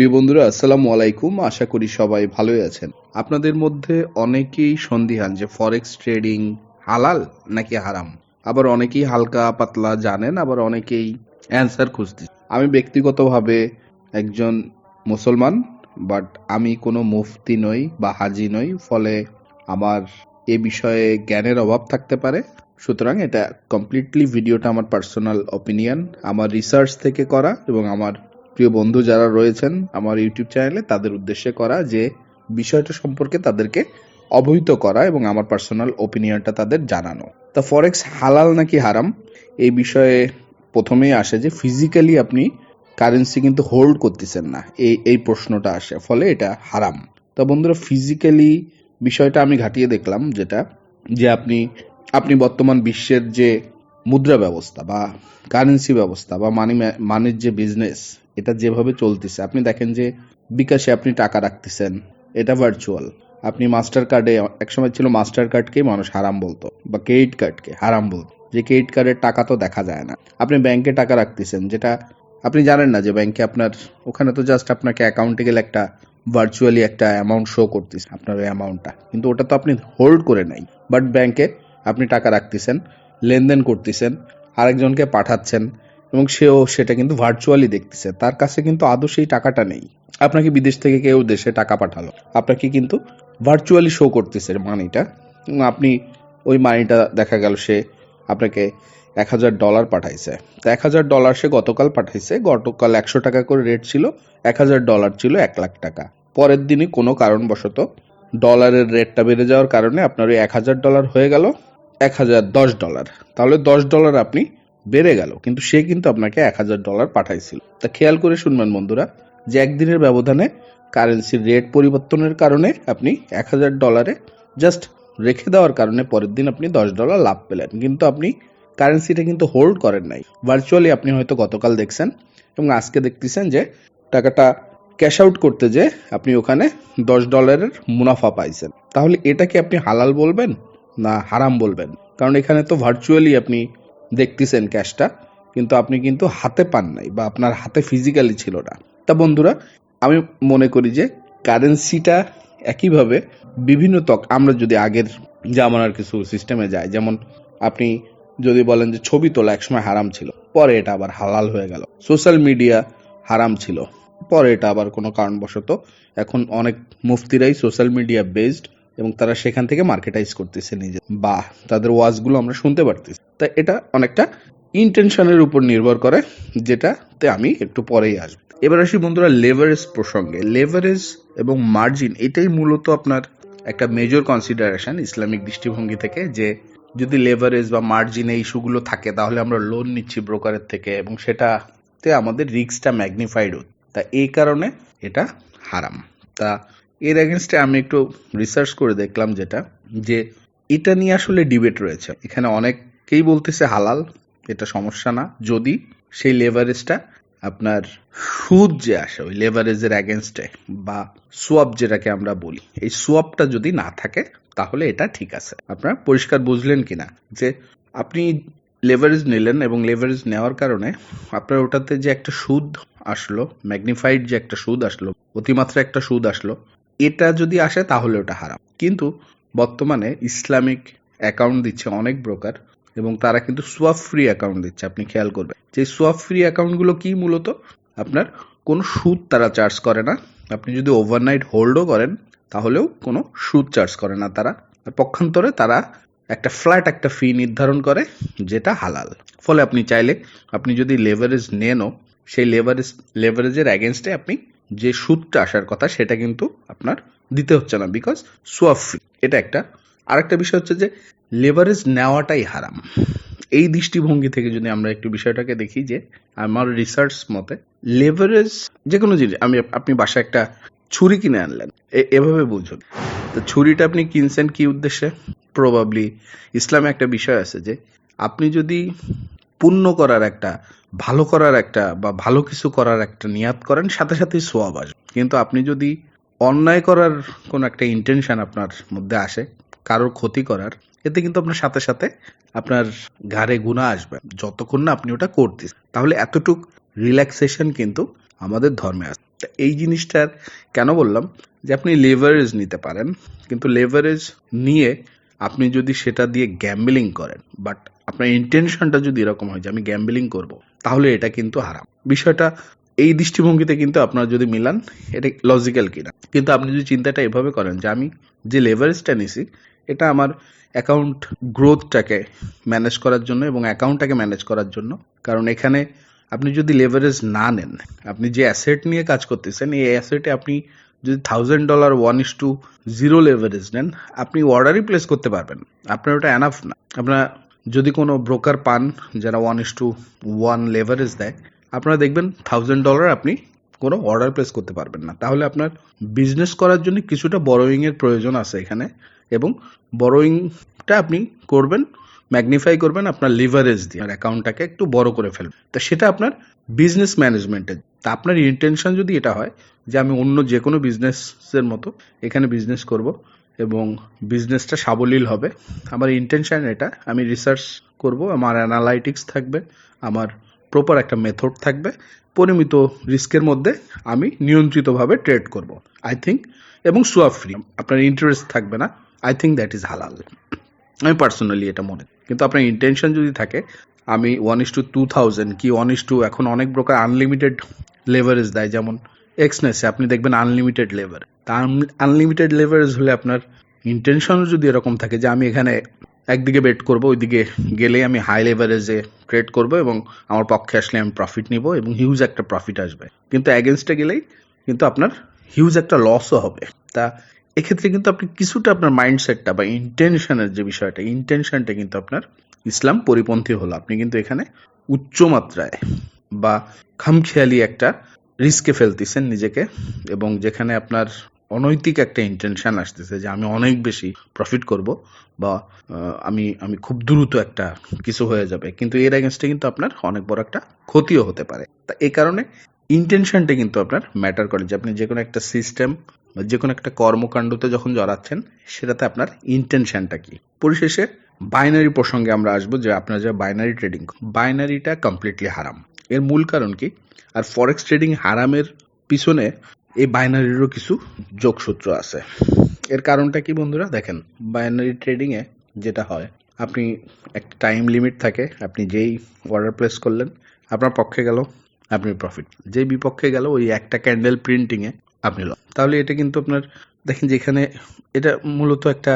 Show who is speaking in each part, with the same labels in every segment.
Speaker 1: প্রিয় বন্ধুরা, আসসালামু আলাইকুম। আশা করি সবাই ভালোই আছেন। আপনাদের মধ্যে অনেকেই সন্দিহান যে ফরেক্স ট্রেডিং হালাল নাকি হারাম? আবার অনেকেই হালকা পাতলা জানেন, আবার অনেকেই অ্যান্সার খুঁজতে। আমি ব্যক্তিগতভাবে একজন মুসলমান বাট আমি কোনো মুফতি নই বা হাজি নই, ফলে আমার এ বিষয়ে জ্ঞানের অভাব থাকতে পারে। সুতরাং এটা কমপ্লিটলি ভিডিওটা আমার পার্সোনাল অপিনিয়ন আমার রিসার্চ থেকে করা এবং আমার প্রিয় বন্ধু যারা রয়েছেন আমার ইউটিউব চ্যানেলে, তাদের উদ্দেশ্যে করা যে বিষয়টা সম্পর্কে তাদেরকে অবহিত করা এবং আমার পার্সোনাল ওপিনিয়নটা তাদের জানানো। তা ফরেক্স হালাল নাকি হারাম? এই বিষয়ে প্রথমেই আসে যে ফিজিক্যালি আপনি কারেন্সি কিন্তু হোল্ড করতেছেন না। এই এই প্রশ্নটা আসে, ফলে এটা হারাম। তা বন্ধুরা ফিজিক্যালি বিষয়টা আমি ঘাটিয়ে দেখলাম, যেটা যে আপনি আপনি বর্তমান বিশ্বের যে মুদ্রা ব্যবস্থা বা কারেন্সি ব্যবস্থা বা মানি মানির যে বিজনেস এটা যেভাবে চলতেছে, আপনি দেখেন যে বিকাশে আপনি টাকা রাখতেছেন, এটা ভার্চুয়াল আপনি মাস্টার কার্ডে একসময় ছিল মাস্টার কার্ডকেই মানুষ হারাম বলতো, বা ক্রেডিট কার্ডকে হারাম বলতো, যে ক্রেডিট কার্ডের টাকা তো দেখা যায় না। আপনি ব্যাংকে টাকা রাখতেছেন, যেটা আপনি জানেন না যে ব্যাংকে আপনার, ওখানে তো জাস্ট আপনাকে অ্যাকাউন্টে গেলে একটা ভার্চুয়ালি একটা অ্যামাউন্ট শো করতেছে, আপনার ওই অ্যামাউন্টটা কিন্তু ওটা তো আপনি হোল্ড করে নাই। বাট ব্যাংকে আপনি টাকা রাখতেছেন লেনদেন করতেছেন, আরেকজনকে পাঠাচ্ছেন এবং সেও সেটা কিন্তু ভার্চুয়ালি দেখতেছে। তার কাছে কিন্তু আদৌ সেই টাকাটা নেই। আপনাকে বিদেশ থেকে কেউ দেশে টাকা পাঠালো। আপনাকে কিন্তু ভার্চুয়ালি শো করতেছে মানিটা আপনি ওই মানিটা দেখা গেল সে আপনাকে এক হাজার ডলার পাঠাইছে। তো এক হাজার ডলার সে গতকাল পাঠাইছে। গতকাল একশো টাকা করে রেট ছিল, এক হাজার ডলার ছিল এক লাখ টাকা। পরের দিনই কোনো কারণবশত ডলারের রেটটা বেড়ে যাওয়ার কারণে আপনার ওই এক হাজার ডলার হয়ে গেল। এক হাজার দশ ডলার। তাহলে দশ ডলার আপনি বেড়ে গেল, কিন্তু সে কিন্তু আপনাকে এক হাজার ডলার পাঠাইছিল। তা খেয়াল করে শুনবেন বন্ধুরা, যে একদিনের ব্যবধানে কারেন্সির রেট পরিবর্তনের কারণে আপনি এক হাজার ডলারে জাস্ট রেখে দেওয়ার কারণে পরের দিন আপনি দশ ডলার লাভ পেলেন। কিন্তু আপনি কারেন্সিটা কিন্তু হোল্ড করেন নাই। ভার্চুয়ালি আপনি হয়তো গতকাল দেখছেন এবং আজকে দেখতেছেন যে টাকাটা ক্যাশ আউট করতে যে আপনি ওখানে দশ ডলারের মুনাফা পাইছেন। তাহলে এটা কি আপনি হালাল বলবেন? না, হারাম বলবেন। কারণ এখানে তো ভার্চুয়ালি আপনি দেখতেছেন ক্যাশটা কিন্তু আপনি কিন্তু হাতে পান নাই বা আপনার হাতে ফিজিক্যালি ছিল না। তা বন্ধুরা, আমি মনে করি যে কারেন্সিটা একইভাবে বিভিন্ন ত্বক, আমরা যদি আগের জামানার কিছু সিস্টেমে যাই, যেমন আপনি যদি বলেন যে ছবি তোলা একসময় হারাম ছিল, পরে এটা আবার হালাল হয়ে গেল। সোশ্যাল মিডিয়া হারাম ছিল, পরে এটা আবার কোনো কারণবশত এখন অনেক মুফতিরাই সোশ্যাল মিডিয়া বেসড এবং তারা সেখান থেকে মার্কেটাইজ করতেছে নিজে বা তাদের ওয়াজগুলো আমরা শুনতে পারতেছি। তা এটা অনেকটা ইন্টেনশনের উপর নির্ভর করে, যেটাতে আমি একটু পরেই আসব। এবার আসি বন্ধুরা লেভারেজ প্রসঙ্গে। লেভারেজ এবং মার্জিন এটাই মূলত আপনার একটা মেজর কনসিডারেশন ইসলামিক দৃষ্টিভঙ্গি থেকে, যে যদি লেভারেজ বা মার্জিন এই ইস্যুগুলো থাকে, তাহলে আমরা লোন নিচ্ছি ব্রোকারের থেকে এবং সেটাতে আমাদের রিস্কটা ম্যাগনিফাইড হচ্ছে। তা এই কারণে এটা হারাম। তা এর এগেনস্টে আমি একটু রিসার্চ করে দেখলাম যেটা, যে এটা নিয়ে আসলে ডিবেট রয়েছে। এখানে অনেকেই বলতেছে হালাল, এটা সমস্যা না। যদি সেই লেভারেজটা আপনার সুদ যে আসে, ওই লেভারেজের অ্যাগেনস্টে বা সোয়াপ যেটাকে আমরা বলি, এই সোয়াপটা যদি না থাকে, তাহলে এটা ঠিক আছে। আপনার পরিষ্কার বুঝলেন কিনা? যে আপনি লেভারেজ নিলেন এবং লেভারেজ নেওয়ার কারণে আপনার ওটাতে যে একটা সুদ আসলো ম্যাগনিফাইড যে একটা সুদ আসলো অতিমাত্রা একটা সুদ আসলো এটা যদি আসে, তাহলে ওটা হারাম। কিন্তু বর্তমানে ইসলামিক অ্যাকাউন্ট দিচ্ছে অনেক ব্রোকার এবং তারা কিন্তু সোয়াপ ফ্রি অ্যাকাউন্ট দিচ্ছে, আপনি খেয়াল করবেন। যে সোয়াপ ফ্রি অ্যাকাউন্টগুলো কি মূলত? আপনার কোনো সুদ তারা চার্জ করে না। আপনি যদি ওভারনাইট হোল্ডও করেন, তাহলেও কোনো সুদ চার্জ করে না তারা। পক্ষান্তরে তারা একটা ফ্ল্যাট একটা ফি নির্ধারণ করে, যেটা হালাল। ফলে আপনি চাইলে, আপনি যদি লেভারেজ নেনও সেই লেভারেজ লেভারেজের অ্যাগেনস্টে আপনি যে সুদটা আসার কথা সেটা কিন্তু আপনার দিতে হচ্ছে না বিকজ সোয়াপ ফ্রি এটা একটা। আরেকটা বিষয় হচ্ছে যে লেভারেজ নেওয়াটাই হারাম। এই দৃষ্টিভঙ্গি থেকে যদি আমরা একটু বিষয়টাকে দেখি যে আমার রিসার্চ মতে লেভারেজ যে কোনো জিনিস, আমি আপনি বাসায় একটা ছুরি কিনে আনলেন এভাবে বুঝুন। তো ছুরিটা আপনি কিনছেন কি উদ্দেশ্যে? প্রবাবলি ইসলামে একটা বিষয় আছে যে আপনি যদি পুণ্য করার একটা, ভালো করার একটা বা ভালো কিছু করার একটা নিয়াত করেন, সাথে সাথেই সোয়াব আসবে। কিন্তু আপনি যদি অন্যায় করার কোনো একটা ইন্টেনশন আপনার মধ্যে আসে, কারোর ক্ষতি করার, এতে কিন্তু আপনার সাথে সাথে আপনার ঘাড়ে গুণা আসবে। যতক্ষণ না আপনি ওটা করতেছেন। তাহলে এতটুক রিল্যাক্সেশন কিন্তু আমাদের ধর্মে তা এই জিনিসটার কেন বললাম? যে আপনি লেভারেজ নিতে পারেন, কিন্তু লেভারেজ নিয়ে আপনি যদি সেটা দিয়ে গ্যাম্বলিং করেন বাট আপনার ইন্টেনশনটা যদি এরকম হয় যে আমি গ্যাম্বলিং করব, তাহলে এটা কিন্তু হারাম। বিষয়টা এই দৃষ্টিভঙ্গিতে কিন্তু আপনারা যদি মিলান, এটা লজিক্যাল কিনা। কিন্তু আপনি যদি চিন্তাটা এভাবে করেন যে আমি যে লেভারেজটা নিছি, এটা আমার অ্যাকাউন্ট গ্রোথটাকে ম্যানেজ করার জন্য এবং অ্যাকাউন্টটাকে ম্যানেজ করার জন্য। কারণ এখানে আপনি যদি লেভারেজ না নেন, আপনি যে অ্যাসেট নিয়ে কাজ করতেছেন, এই অ্যাসেটে আপনি যদি thousand dollar one is to zero leverage নেন আপনি অর্ডারই প্লেস করতে পারবেন। আপনার ওটা অ্যানাফ না। আপনার যদি কোনো ব্রোকার পান, যারা one is to one leverage দেয়, আপনারা দেখবেন থাউজেন্ড ডলার আপনি কোনো অর্ডার প্লেস করতে পারবেন না। তাহলে আপনার বিজনেস করার জন্য কিছুটা বড়োয়িং এর প্রয়োজন আছে এখানে। এবং বড়োয়িংটা আপনি করবেন ম্যাগনিফাই করবেন আপনার লিভারেজ দিয়ে, আর অ্যাকাউন্টটাকে একটু বড় করে ফেলবেন। তা সেটা আপনার বিজনেস ম্যানেজমেন্টের তা আপনার ইন্টেনশন যদি এটা হয়, যে আমি অন্য যে কোনো বিজনেসের মতো এখানে বিজনেস করব এবং বিজনেসটা সাবলীল হবে, আমার ইন্টেনশন এটা, আমি রিসার্চ করব, আমার অ্যানালাইটিক্স থাকবে, আমার প্রপার একটা মেথড থাকবে, পরিমিত রিস্কের মধ্যে আমি নিয়ন্ত্রিতভাবে ট্রেড করব। আই থিঙ্ক এবং সোয়াব ফ্রি আপনার ইন্টারেস্ট থাকবে না। আই থিঙ্ক দ্যাট ইজ হালাল আমি পার্সোনালি এটা মনে। কিন্তু আপনার ইন্টেনশন যদি থাকে, আমি one is to two thousand কি ওয়ান ইস টু এখন অনেক প্রকার আনলিমিটেড লেভারেজ দেয়। যেমন এক্সনেসে আপনি দেখবেন আনলিমিটেড লেভার তা আনলিমিটেড লেভারেজ হলে আপনার ইন্টেনশনও যদি এরকম থাকে যে আমি এখানে একদিকে বেট করব, ওইদিকে গেলেই আমি হাই লেভারেজে ট্রেড করব এবং আমার পক্ষে আসলে আমি প্রফিট নিব এবং হিউজ একটা প্রফিট আসবে। কিন্তু অ্যাগেনস্টে গেলেই কিন্তু আপনার হিউজ একটা লসও হবে। তা এক্ষেত্রে কিন্তু আপনি কিছুটা আপনার মাইন্ডসেটটা বা ইন্টেনশনের যে বিষয়টা ইন্টেনশনটা কিন্তু আপনার ইসলাম পরিপন্থী হলো। আপনি কিন্তু এখানে উচ্চ মাত্রায় বা খামখেয়ালি একটা রিস্কে ফেলতেছেন নিজেকে এবং যেখানে আপনার অনৈতিক একটা ইন্টেনশন আসতেছে যে আমি অনেক বেশি প্রফিট করব বা আমি আমি খুব দ্রুত একটা কিছু হয়ে যাবে। কিন্তু এর এগেনস্টে কিন্তু আপনার অনেক বড় একটা ক্ষতিও হতে পারে। তা এ কারণে ইন্টেনশনটা কিন্তু আপনার ম্যাটার করে যে আপনি যে কোনো একটা সিস্টেম বা যে কোনো একটা কর্মকাণ্ডতে যখন জড়াচ্ছেন, সেটাতে আপনার ইন্টেনশনটা কি? পরিশেষে বাইনারি প্রসঙ্গে আমরা আসব যে আপনার যে বাইনারি ট্রেডিং বাইনারিটা কমপ্লিটলি হারাম। এর মূল কারণ কি? আর ফরেক্স ট্রেডিং হারামের পিছনে এই বাইনারিরও কিছু যোগসূত্র আছে। এর কারণটা কি বন্ধুরা? দেখেন বাইনারি ট্রেডিংয়ে যেটা হয়, আপনি একটা টাইম লিমিট থাকে, আপনি যেই অর্ডার প্লেস করলেন, আপনার পক্ষে গেল, আপনি প্রফিট যেই বিপক্ষে গেল, ওই একটা ক্যান্ডেল প্রিন্টিংয়ে আপনি তাহলে এটা কিন্তু আপনার, দেখেন যেখানে এটা মূলত একটা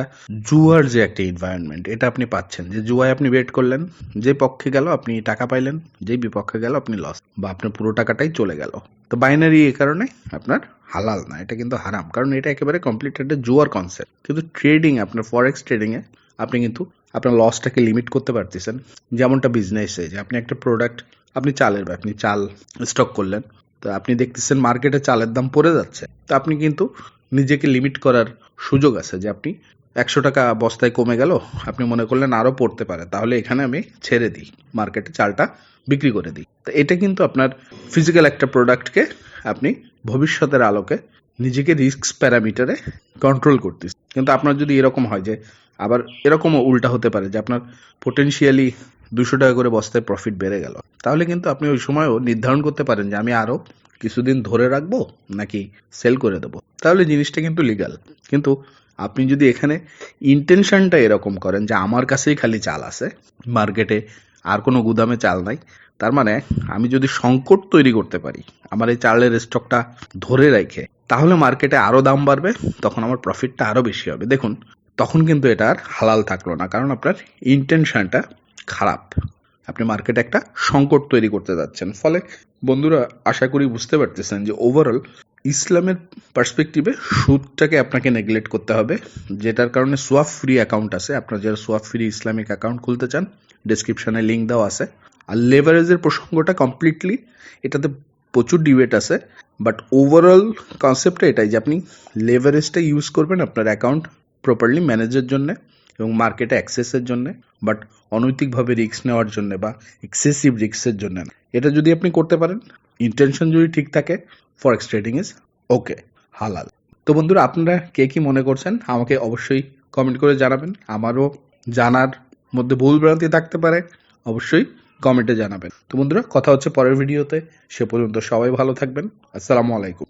Speaker 1: জুয়ার যে একটা এনভায়রনমেন্ট এটা আপনি পাচ্ছেন। যে জুয়ায় আপনি ওয়েট করলেন, যে পক্ষে গেল আপনি টাকা পাইলেন, যে বিপক্ষে গেল আপনি লস বা আপনার পুরো টাকাটাই চলে গেল। তো বাইনারি এই কারণে আপনার হালাল না, এটা কিন্তু হারাম, কারণ এটা একেবারে কমপ্লিট একটা জুয়ার কনসেপ্ট কিন্তু ট্রেডিং আপনার ফরেক্স ট্রেডিংয়ে আপনি কিন্তু আপনার লসটাকে লিমিট করতে পারতেছেন। যেমনটা বিজনেসে যে আপনি একটা প্রোডাক্ট আপনি চালের, আপনি চাল স্টক করলেন তো আপনি দেখতেছেন মার্কেটে চালের দাম পড়ে যাচ্ছে। তো আপনি কিন্তু নিজেকে লিমিট করার সুযোগ আছে যে আপনি একশো টাকা বস্তায় কমে গেল, আপনি মনে করলেন আরও পড়তে পারে, তাহলে এখানে আমি ছেড়ে দিই মার্কেটে চালটা বিক্রি করে দিই। তো এটা কিন্তু আপনার ফিজিক্যাল একটা প্রোডাক্টকে আপনি ভবিষ্যতের আলোকে নিজেকে রিস্ক প্যারামিটারে কন্ট্রোল করতেছে কিন্তু আপনার যদি এরকম হয় যে, আবার এরকমও উল্টা হতে পারে যে আপনার পোটেনশিয়ালি দুশো টাকা করে বস্তায় প্রফিট বেড়ে গেল। তাহলে কিন্তু আপনি ওই সময়ও নির্ধারণ করতে পারেন যে আমি আরও কিছুদিন ধরে রাখব নাকি সেল করে দেবো। তাহলে জিনিসটা কিন্তু লিগাল কিন্তু আপনি যদি এখানে ইন্টেনশনটা এরকম করেন যে আমার কাছেই খালি চাল আছে মার্কেটে আর কোনো গুদামে চাল নাই, তার মানে আমি যদি সংকট তৈরি করতে পারি, আমার এই চালের স্টকটা ধরে রেখে, তাহলে মার্কেটে আরও দাম বাড়বে, তখন আমার প্রফিটটা আরও বেশি হবে। দেখুন, তখন কিন্তু এটা আর হালাল থাকল না, কারণ আপনার ইন্টেনশনটা খারাপ। আপনি মার্কেটে একটা সংকট তৈরি করতে যাচ্ছেন। ফলে বন্ধুরা, আশা করি বুঝতে পারতেছেন যে ওভারঅল ইসলামের পার্সপেক্টিভে সুদটাকে আপনাকে নেগলেক্ট করতে হবে, যেটার কারণে সোয়াফ ফ্রি অ্যাকাউন্ট আছে। আপনার যারা সোয়াফ ফ্রি ইসলামিক অ্যাকাউন্ট খুলতে চান ডিসক্রিপশনে লিঙ্ক দেওয়া আছে। আর লেভারেজের প্রসঙ্গটা কমপ্লিটলি এটাতে প্রচুর ডিবেট আছে। বাট ওভারঅল কনসেপ্টটা এটাই যে আপনি লেভারেজটা ইউজ করবেন আপনার অ্যাকাউন্ট প্রপারলি ম্যানেজের জন্য। এবং মার্কেটে অ্যাক্সেসের জন্য বাট অনৈতিকভাবে রিস্ক নেওয়ার জন্য বা এক্সেসিভ রিস্কের জন্য না। এটা যদি আপনি করতে পারেন ইন্টেনশন যদি ঠিক থাকে ফরেক্স ট্রেডিং ইজ ওকে হালাল তো বন্ধুরা, আপনারা কে কি মনে করছেন? আমাকে অবশ্যই কমেন্ট করে জানাবেন। আমারও জানার মধ্যে ভুল ভ্রান্তি থাকতে পারে, অবশ্যই কমেন্টে জানাবেন। তো বন্ধুরা, কথা হচ্ছে পরের ভিডিওতে সে পর্যন্ত সবাই ভালো থাকবেন। আসসালামু আলাইকুম।